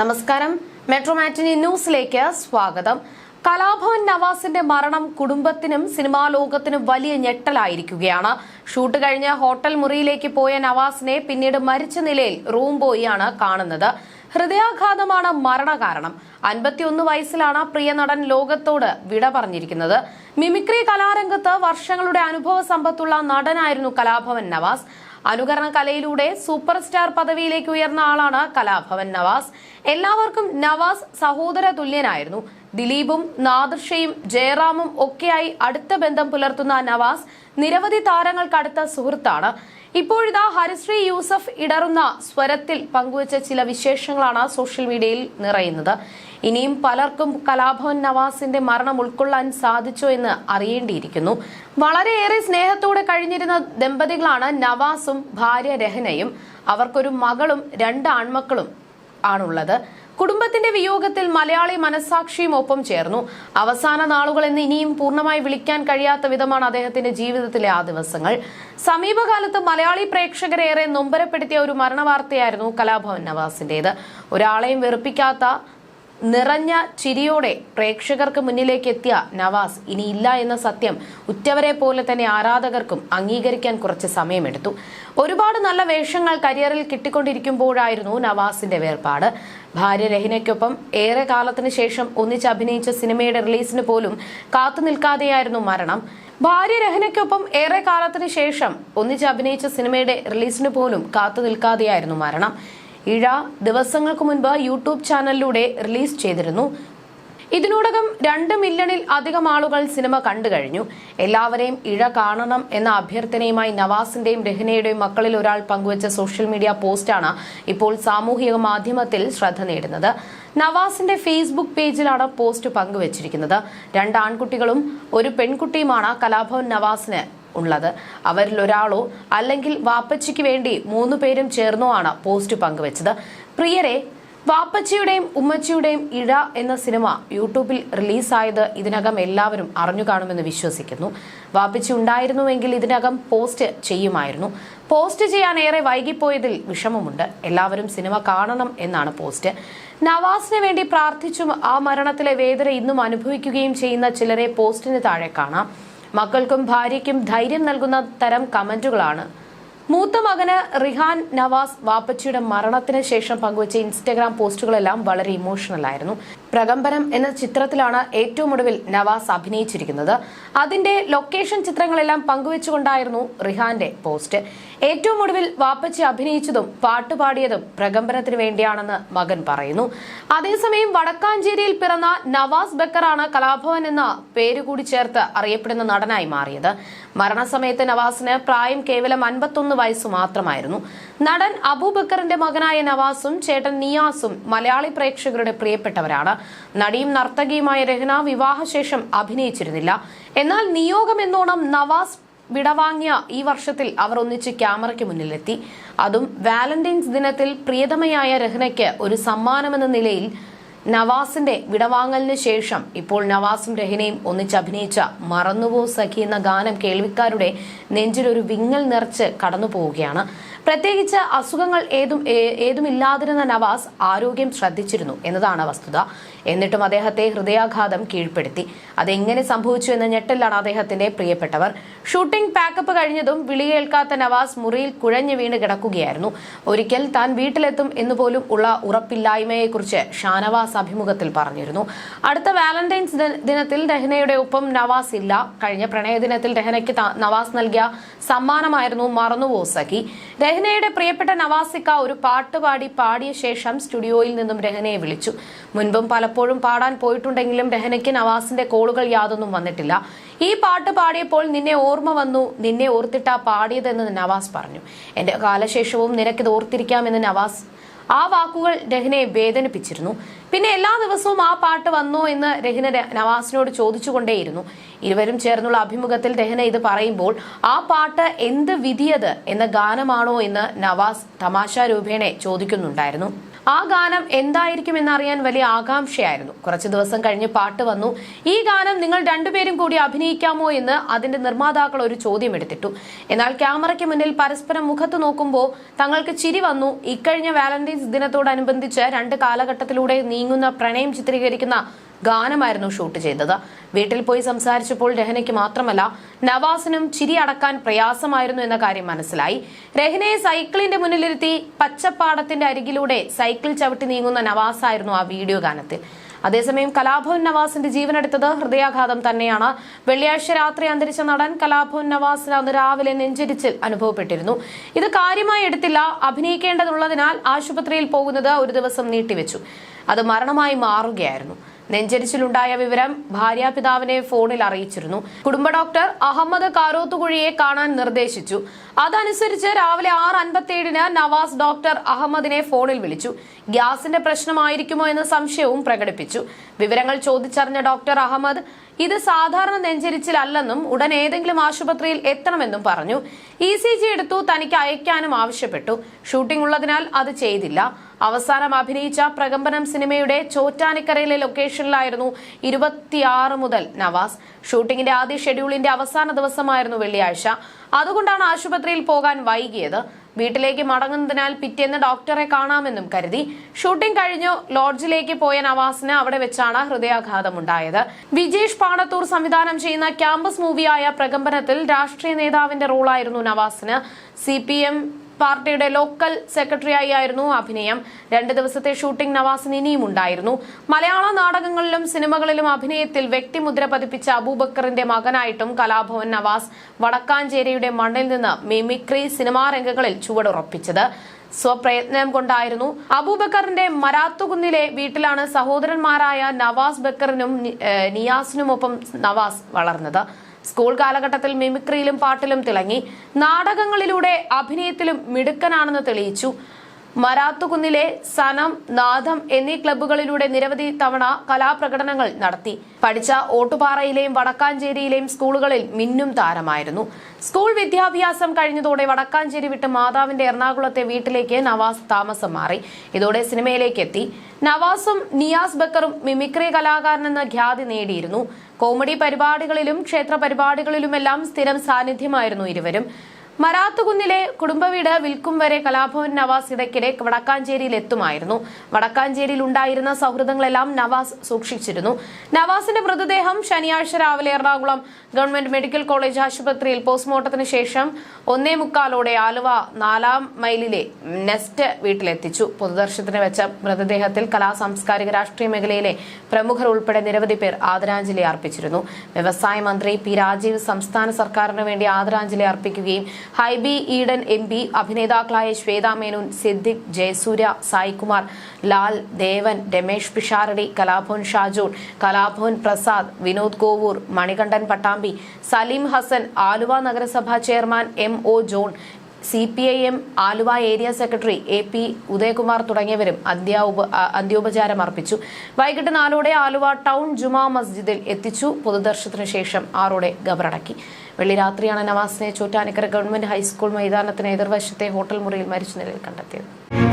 നമസ്കാരം. മെട്രോ മാറ്റിനി ന്യൂസിലേക്ക് സ്വാഗതം. കലാഭവൻ നവാസിന്റെ മരണം കുടുംബത്തിനും സിനിമാ ലോകത്തിനും വലിയ ഞെട്ടലായിരിക്കുകയാണ്. ഷൂട്ട് കഴിഞ്ഞ് ഹോട്ടൽ മുറിയിലേക്ക് പോയ നവാസിനെ പിന്നീട് മരിച്ച നിലയിൽ റൂം ബോയിയാണ് കാണുന്നത്. ഹൃദയാഘാതമാണ് മരണകാരണം. അൻപത്തിയൊന്ന് വയസ്സിലാണ് പ്രിയ നടൻ ലോകത്തോട് വിട പറഞ്ഞിരിക്കുന്നത്. മിമിക്രി കലാരംഗത്ത് വർഷങ്ങളുടെ അനുഭവ സമ്പത്തുള്ള നടനായിരുന്നു കലാഭവൻ നവാസ്. അനുകരണ കലയിലൂടെ സൂപ്പർ സ്റ്റാർ പദവിയിലേക്ക് ഉയർന്ന ആളാണ് കലാഭവൻ നവാസ്. എല്ലാവർക്കും നവാസ് സഹോദര തുല്യനായിരുന്നു ദിലീപും നാദർഷയും ജയറാമും ഒക്കെയായി അടുത്ത ബന്ധം പുലർത്തുന്ന നവാസ് നിരവധി താരങ്ങൾക്കടുത്ത സുഹൃത്താണ്. ഇപ്പോഴിതാ ഹരിശ്രീ യൂസഫ് ഇടറുന്ന സ്വരത്തിൽ പങ്കുവച്ച ചില വിശേഷങ്ങളാണ് സോഷ്യൽ മീഡിയയിൽ നിറയുന്നത്. ഇനിയും പലർക്കും കലാഭവൻ നവാസിന്റെ മരണം ഉൾക്കൊള്ളാൻ സാധിച്ചോ എന്ന് അറിയേണ്ടിയിരിക്കുന്നു. വളരെയേറെ സ്നേഹത്തോടെ കഴിഞ്ഞിരുന്ന ദമ്പതികളാണ് നവാസും ഭാര്യ രഹനയും. അവർക്കൊരു മകളും രണ്ട് ആൺമക്കളും ആണുള്ളത്. കുടുംബത്തിന്റെ വിയോഗത്തിൽ മലയാളി മനസാക്ഷിയും ഒപ്പം ചേർന്നു. അവസാന നാളുകൾ എന്ന് ഇനിയും പൂർണമായി വിളിക്കാൻ കഴിയാത്ത വിധമാണ് അദ്ദേഹത്തിന്റെ ജീവിതത്തിലെ ആ ദിവസങ്ങൾ. സമീപകാലത്ത് മലയാളി പ്രേക്ഷകരെ പ്രേക്ഷകരേറെ നൊമ്പരപ്പെടുത്തിയ ഒരു മരണവാർത്തയായിരുന്നു കലാഭവൻ നവാസിന്റേത്. ഒരാളെയും വെറുപ്പിക്കാത്ത നിറഞ്ഞ ചിരിയോടെ പ്രേക്ഷകർക്ക് മുന്നിലേക്ക് എത്തിയ നവാസ് ഇനിയില്ല എന്ന സത്യം ഉറ്റവരെ പോലെ തന്നെ ആരാധകർക്കും അംഗീകരിക്കാൻ കുറച്ച് സമയമെടുത്തു. ഒരുപാട് നല്ല വേഷങ്ങൾ കരിയറിൽ കിട്ടിക്കൊണ്ടിരിക്കുമ്പോഴായിരുന്നു നവാസിന്റെ വേർപാട്. ഭാര്യ രഹിനയ്ക്കൊപ്പം ഏറെ കാലത്തിന് ശേഷം ഒന്നിച്ച് അഭിനയിച്ച സിനിമയുടെ റിലീസിന് പോലും കാത്തു നിൽക്കാതെയായിരുന്നു മരണം. ഭാര്യ രഹനയ്ക്കൊപ്പം ഏറെ കാലത്തിന് ശേഷം ഒന്നിച്ച് അഭിനയിച്ച സിനിമയുടെ റിലീസിന് പോലും കാത്തു നിൽക്കാതെയായിരുന്നു മരണം. ഇഴ ദിവസങ്ങൾക്ക് മുൻപ് യൂട്യൂബ് ചാനലിലൂടെ റിലീസ് ചെയ്തിരുന്നു. ഇതിനോടകം രണ്ട് മില്യണിൽ അധികം ആളുകൾ സിനിമ കണ്ടു കഴിഞ്ഞു. എല്ലാവരെയും ഇഴ കാണണം എന്ന അഭ്യർത്ഥനയുമായി നവാസിന്റെയും രഹനയുടെയും മക്കളിൽ ഒരാൾ പങ്കുവച്ച സോഷ്യൽ മീഡിയ പോസ്റ്റാണ് ഇപ്പോൾ സാമൂഹിക മാധ്യമത്തിൽ ശ്രദ്ധ നേടുന്നത്. നവാസിന്റെ ഫേസ്ബുക്ക് പേജിലാണ് പോസ്റ്റ് പങ്കുവച്ചിരിക്കുന്നത്. രണ്ട് ആൺകുട്ടികളും ഒരു പെൺകുട്ടിയുമാണ് കലാഭവൻ നവാസിന് ഉള്ളത്. അവരിൽ ഒരാളോ അല്ലെങ്കിൽ വാപ്പച്ചിക്ക് വേണ്ടി മൂന്നു പേരും ചേർന്നോ ആണ് പോസ്റ്റ് പങ്കുവച്ചത്. പ്രിയരെ വാപ്പച്ചിയുടെയും ഉമ്മച്ചിയുടെയും ഇഴ എന്ന സിനിമ യൂട്യൂബിൽ റിലീസായത് ഇതിനകം എല്ലാവരും അറിഞ്ഞു കാണുമെന്ന് വിശ്വസിക്കുന്നു. വാപ്പച്ചി ഉണ്ടായിരുന്നുവെങ്കിൽ ഇതിനകം പോസ്റ്റ് ചെയ്യുമായിരുന്നു. പോസ്റ്റ് ചെയ്യാൻ ഏറെ വൈകിപ്പോയതിൽ വിഷമമുണ്ട്. എല്ലാവരും സിനിമ കാണണം എന്നാണ് പോസ്റ്റ്. നവാസിന് വേണ്ടി പ്രാർത്ഥിച്ചും ആ മരണത്തിലെ വേദന ഇന്നും അനുഭവിക്കുകയും ചെയ്യുന്ന ചിലരെ പോസ്റ്റിന് താഴെ കാണാം. മക്കൾക്കും ഭാര്യയ്ക്കും ധൈര്യം നൽകുന്ന തരം കമന്റുകളാണ്. മൂത്ത മകന് റിഹാൻ നവാസ് വാപ്പച്ചിയുടെ മരണത്തിന് ശേഷം പങ്കുവച്ച ഇൻസ്റ്റഗ്രാം പോസ്റ്റുകളെല്ലാം വളരെ ഇമോഷണൽ ആയിരുന്നു. പ്രകമ്പനം എന്ന ചിത്രത്തിലാണ് ഏറ്റവും ഒടുവിൽ നവാസ് അഭിനയിച്ചിരിക്കുന്നത്. അതിന്റെ ലൊക്കേഷൻ ചിത്രങ്ങളെല്ലാം പങ്കുവെച്ചുകൊണ്ടായിരുന്നു റിഹാന്റെ പോസ്റ്റ്. ഏറ്റവും ഒടുവിൽ വാപ്പച്ചി അഭിനയിച്ചതും പാട്ടുപാടിയതും പ്രകമ്പനത്തിന് വേണ്ടിയാണെന്ന് മകൻ പറയുന്നു. അതേസമയം വടക്കാഞ്ചേരിയിൽ പിറന്ന നവാസ് ബക്കറാണ് കലാഭവൻ എന്ന പേരുകൂടി ചേർത്ത് അറിയപ്പെടുന്ന നടനായി മാറിയത്. മരണസമയത്ത് നവാസിന് പ്രായം കേവലം അൻപത്തൊന്ന് വയസ്സ് മാത്രമായിരുന്നു. നടൻ അബൂബക്കറിന്റെ മകനായ നവാസും ചേട്ടൻ നിയാസും മലയാളി പ്രേക്ഷകരുടെ പ്രിയപ്പെട്ടവരാണ്. നടിയും നർത്തകിയുമായ രഹന വിവാഹശേഷം അഭിനയിച്ചിരുന്നില്ല. എന്നാൽ നിയോഗം എന്നോണം നവാസ് വിടവാങ്ങിയ ഈ വർഷത്തിൽ അവർ ഒന്നിച്ച് ക്യാമറയ്ക്ക് മുന്നിലെത്തി. അതും വാലന്റൈൻസ് ദിനത്തിൽ പ്രിയതമയായ രഹ്നയ്ക്ക് ഒരു സമ്മാനമെന്ന നിലയിൽ നവാസിന്റെ വിടവാങ്ങലിന് ശേഷം ഇപ്പോൾ നവാസും രഹിനയും ഒന്നിച്ച് അഭിനയിച്ച മറന്നുപോ സഖി എന്ന ഗാനം കേൾവിക്കാരുടെ നെഞ്ചിലൊരു വിങ്ങൽ നിറച്ച് കടന്നു പോവുകയാണ് പ്രത്യേകിച്ച് അസുഖങ്ങൾ ഏതും ഏതുമില്ലാതിരുന്ന നവാസ് ആരോഗ്യം ശ്രദ്ധിച്ചിരുന്നു എന്നതാണ് വസ്തുത. എന്നിട്ടും അദ്ദേഹത്തെ ഹൃദയാഘാതം കീഴ്പ്പെടുത്തി. അതെങ്ങനെ സംഭവിച്ചു എന്ന ഞെട്ടലാണ് അദ്ദേഹത്തിന്റെ പ്രിയപ്പെട്ടവർ. ഷൂട്ടിംഗ് പാക്കപ്പ് കഴിഞ്ഞതും വിളിയേൽക്കാത്ത നവാസ് മുറിയിൽ കുഴഞ്ഞു വീണ് കിടക്കുകയായിരുന്നു. ഒരിക്കൽ താൻ വീട്ടിലെത്തും എന്നുപോലും ഉള്ള ഉറപ്പില്ലായ്മയെക്കുറിച്ച് ഷാനവാസ് അഭിമുഖത്തിൽ പറഞ്ഞിരുന്നു. അടുത്ത വാലന്റൈൻസ് ദിനത്തിൽ ദഹനയുടെ ഒപ്പം നവാസ് ഇല്ല. കഴിഞ്ഞ പ്രണയദിനത്തിൽ രഹനയ്ക്ക് ത- നവാസ് നൽകിയ സമ്മാനമായിരുന്നു മറന്നുവോ സഖി. രഹനയുടെ പ്രിയപ്പെട്ട നവാസിക്ക ഒരു പാട്ട് പാടി പാടിയ ശേഷം സ്റ്റുഡിയോയിൽ നിന്നും രഹനയെ വിളിച്ചു. മുൻപും പലപ്പോഴും പാടാൻ പോയിട്ടുണ്ടെങ്കിലും രഹനയ്ക്ക് നവാസിന്റെ കോളുകൾ യാതൊന്നും വന്നിട്ടില്ല. ഈ പാട്ട് പാടിയപ്പോൾ നിന്നെ ഓർമ്മ വന്നു നിന്നെ ഓർത്തിട്ടാ പാടിയതെന്ന് നവാസ് പറഞ്ഞു. എന്റെ കാലശേഷവും നിനക്കിത് ഓർത്തിരിക്കാമെന്ന് നവാസ് ആ വാക്കുകൾ രഹ്നയെ വേദനിപ്പിച്ചിരുന്നു. പിന്നെ എല്ലാ ദിവസവും ആ പാട്ട് വന്നോ എന്ന് രഹ്ന നവാസിനോട് ചോദിച്ചുകൊണ്ടേയിരുന്നു. ഇരുവരും ചേർന്നുള്ള അഭിമുഖത്തിൽ രഹ്ന ഇത് പറയുമ്പോൾ ആ പാട്ട് എന്ത് വിധിയത് എന്ന ഗാനമാണോ? എന്ന് നവാസ് തമാശ രൂപേണെ ചോദിക്കുന്നുണ്ടായിരുന്നു. ആ ഗാനം എന്തായിരിക്കും എന്നറിയാൻ വലിയ ആകാംക്ഷയായിരുന്നു. കുറച്ചു ദിവസം കഴിഞ്ഞ് പാട്ട് വന്നു. ഈ ഗാനം നിങ്ങൾ രണ്ടുപേരും കൂടി അഭിനയിക്കാമോ എന്ന് അതിന്റെ നിർമ്മാതാക്കൾ ഒരു ചോദ്യം എടുത്തിട്ടു. എന്നാൽ ക്യാമറയ്ക്ക് മുന്നിൽ പരസ്പരം മുഖത്ത് നോക്കുമ്പോൾ തങ്ങൾക്ക് ചിരി വന്നു. ഇക്കഴിഞ്ഞ വാലന്റൈൻസ് ദിനത്തോടനുബന്ധിച്ച് രണ്ട് കാലഘട്ടത്തിലൂടെ നീങ്ങുന്ന പ്രണയം ചിത്രീകരിക്കുന്ന ഗാനമായിരുന്നു ഷൂട്ട് ചെയ്തത്. വീട്ടിൽ പോയി സംസാരിച്ചപ്പോൾ രഹനയ്ക്ക് മാത്രമല്ല നവാസിനും ചിരി അടക്കാൻ പ്രയാസമായിരുന്നു എന്ന കാര്യം മനസ്സിലായി. രഹനയെ സൈക്കിളിന്റെ മുന്നിലിരുത്തി പച്ചപ്പാടത്തിന്റെ അരികിലൂടെ സൈക്കിൾ ചവിട്ടി നീങ്ങുന്ന നവാസായിരുന്നു ആ വീഡിയോ ഗാനത്തിൽ. അതേസമയം കലാഭവൻ നവാസിന്റെ ജീവനെടുത്തത് ഹൃദയാഘാതം തന്നെയാണ്. വെള്ളിയാഴ്ച രാത്രി അന്തരിച്ച നടൻ കലാഭവൻ നവാസിന് അന്ന് രാവിലെ നെഞ്ചിരിച്ചിൽ അനുഭവപ്പെട്ടിരുന്നു. ഇത് കാര്യമായി എടുത്തില്ല. അഭിനയിക്കേണ്ടതുള്ളതിനാൽ ആശുപത്രിയിൽ പോകുന്നത് ഒരു ദിവസം നീട്ടിവെച്ചു. അത് മരണമായി മാറുകയായിരുന്നു. നെഞ്ചരിച്ചിലുണ്ടായ വിവരം ഭാര്യാപിതാവിനെ ഫോണിൽ അറിയിച്ചിരുന്നു. കുടുംബ ഡോക്ടർ അഹമ്മദ് കാരോത്തുകുഴിയെ കാണാൻ നിർദ്ദേശിച്ചു. അതനുസരിച്ച് രാവിലെ ആറ് അൻപത്തിയേഴിന് നവാസ് ഡോക്ടർ അഹമ്മദിനെ ഫോണിൽ വിളിച്ചു. ഗ്യാസിന്റെ പ്രശ്നമായിരിക്കുമോ എന്ന സംശയവും പ്രകടിപ്പിച്ചു. വിവരങ്ങൾ ചോദിച്ചറിഞ്ഞ ഡോക്ടർ അഹമ്മദ് ഇത് സാധാരണ നെഞ്ചരിച്ചിലല്ലെന്നും ഉടൻ ഏതെങ്കിലും ആശുപത്രിയിൽ എത്തണമെന്നും പറഞ്ഞു. ഇ സി ജി എടുത്തു തനിക്ക് അയക്കാനും ആവശ്യപ്പെട്ടു. ഷൂട്ടിംഗ് ഉള്ളതിനാൽ അത് ചെയ്തില്ല. അവസാനം അഭിനയിച്ച പ്രകമ്പനം സിനിമയുടെ ചോറ്റാനിക്കരയിലെ ലൊക്കേഷനിലായിരുന്നു ഇരുപത്തിയാറ് മുതൽ നവാസ്. ഷൂട്ടിംഗിന്റെ ആദ്യ ഷെഡ്യൂളിന്റെ അവസാന ദിവസമായിരുന്നു വെള്ളിയാഴ്ച. അതുകൊണ്ടാണ് ആശുപത്രിയിൽ പോകാൻ വൈകിയത്. വീട്ടിലേക്ക് മടങ്ങുന്നതിനാൽ പിറ്റേന്ന് ഡോക്ടറെ കാണാമെന്നും കരുതി. ഷൂട്ടിംഗ് കഴിഞ്ഞു. ലോഡ്ജിലേക്ക് പോയ നവാസിന് അവിടെ വെച്ചാണ് ഹൃദയാഘാതമുണ്ടായത്. വിജേഷ് പാണത്തൂർ സംവിധാനം ചെയ്യുന്ന ക്യാമ്പസ് മൂവിയായ പ്രകമ്പനത്തിൽ രാഷ്ട്രീയ നേതാവിന്റെ റോളായിരുന്നു നവാസിന്. സി പാർട്ടിയുടെ ലോക്കൽ സെക്രട്ടറിയായി ആയിരുന്നു അഭിനയം. രണ്ട് ദിവസത്തെ ഷൂട്ടിംഗ് നവാസിന് ഇനിയും ഉണ്ടായിരുന്നു. മലയാള നാടകങ്ങളിലും സിനിമകളിലും അഭിനയത്തിൽ വ്യക്തിമുദ്ര പതിപ്പിച്ച അബൂബക്കറിന്റെ മകനായിട്ടും കലാഭവൻ നവാസ് വടക്കാഞ്ചേരിയുടെ മണ്ണിൽ നിന്ന് മിമിക്രി സിനിമാ രംഗങ്ങളിൽ ചുവടുറപ്പിച്ചത്. സ്വപ്രയത്നം കൊണ്ടായിരുന്നു. അബൂബക്കറിന്റെ മരാത്തുകുന്നിലെ വീട്ടിലാണ് സഹോദരന്മാരായ നവാസ് ബക്കറിനും നിയാസിനുമൊപ്പം നവാസ് വളർന്നത്. സ്കൂൾ കാലഘട്ടത്തിൽ മിമിക്രിയിലും പാട്ടിലും തിളങ്ങി നാടകങ്ങളിലൂടെ അഭിനയത്തിലും മിടുക്കനാണെന്ന് തെളിയിച്ചു. മരാത്തുകുന്നിലെ സനം നാദം എന്നീ ക്ലബ്ബുകളിലൂടെ നിരവധി തവണ കലാപ്രകടനങ്ങൾ നടത്തി. പഠിച്ച ഓട്ടുപാറയിലെയും വടക്കാഞ്ചേരിയിലെയും സ്കൂളുകളിൽ മിന്നും താരമായിരുന്നു. സ്കൂൾ വിദ്യാഭ്യാസം കഴിഞ്ഞതോടെ വടക്കാഞ്ചേരി വിട്ട് മാതാവിന്റെ എറണാകുളത്തെ വീട്ടിലേക്ക് നവാസ് താമസം മാറി. ഇതോടെ സിനിമയിലേക്ക് എത്തി. നവാസും നിയാസ് ബക്കറും മിമിക്രി കലാകാരൻ എന്ന ഖ്യാതി നേടിയിരുന്നു. കോമഡി പരിപാടികളിലും ക്ഷേത്ര പരിപാടികളിലുമെല്ലാം സ്ഥിരം സാന്നിധ്യമായിരുന്നു ഇരുവരും. മരാത്തുകുന്നിലെ കുടുംബവീട് വിൽക്കും വരെ കലാഭവൻ നവാസ് ഇടയ്ക്കിടെ വടക്കാഞ്ചേരിയിൽ എത്തുമായിരുന്നു വടക്കാഞ്ചേരിയിൽ ഉണ്ടായിരുന്ന സൗഹൃദങ്ങളെല്ലാം നവാസ് സൂക്ഷിച്ചിരുന്നു. നവാസിന്റെ മൃതദേഹം ശനിയാഴ്ച രാവിലെ എറണാകുളം ഗവൺമെന്റ് മെഡിക്കൽ കോളേജ് ആശുപത്രിയിൽ പോസ്റ്റ്മോർട്ടത്തിന് ശേഷം ഒന്നേ മുക്കാലോടെ ആലുവ നാലാം മൈലിലെ നെസ്റ്റ് വീട്ടിലെത്തിച്ചു. പൊതുദർശനത്തിന് വെച്ച മൃതദേഹത്തിൽ കലാ സാംസ്കാരിക രാഷ്ട്രീയ മേഖലയിലെ പ്രമുഖർ ഉൾപ്പെടെ നിരവധി പേർ ആദരാഞ്ജലി അർപ്പിച്ചിരുന്നു. വ്യവസായ മന്ത്രി പി രാജീവ് സംസ്ഥാന സർക്കാരിന് വേണ്ടി ആദരാഞ്ജലി അർപ്പിക്കുകയും ഹൈബി ഈഡൻ എം പി അഭിനേതാക്കളായ ശ്വേതാ മേനോൻ സിദ്ദിഖ് ജയസൂര്യ സായികുമാർ ലാൽ ദേവൻ രമേഷ് പിഷാരടി കലാഭവൻ ഷാജോൺ കലാഭവൻ പ്രസാദ് വിനോദ് കോവൂർ മണികണ്ഠൻ പട്ടാമ്പി സലീം ഹസൻ ആലുവ നഗരസഭാ chairman M O John C P I M Aluva area secretary A P Udayakumar തുടങ്ങിയവരും അന്ത്യോപ അന്ത്യോപചാരം അർപ്പിച്ചു. വൈകിട്ട് നാലോടെ ആലുവ ടൗൺ ജുമാ മസ്ജിദിൽ എത്തിച്ചു. പൊതുദർശനത്തിന് ശേഷം ആറോടെ ഖബറടക്കി. വെള്ളി രാത്രിയാണ് നവാസിനെ ചോറ്റാനിക്കര ഗവൺമെന്റ് ഹൈസ്കൂൾ മൈതാനത്തിന് എതിർവശത്തെ ഹോട്ടൽ മുറിയിൽ മരിച്ച നിലയിൽ കണ്ടെത്തിയത്.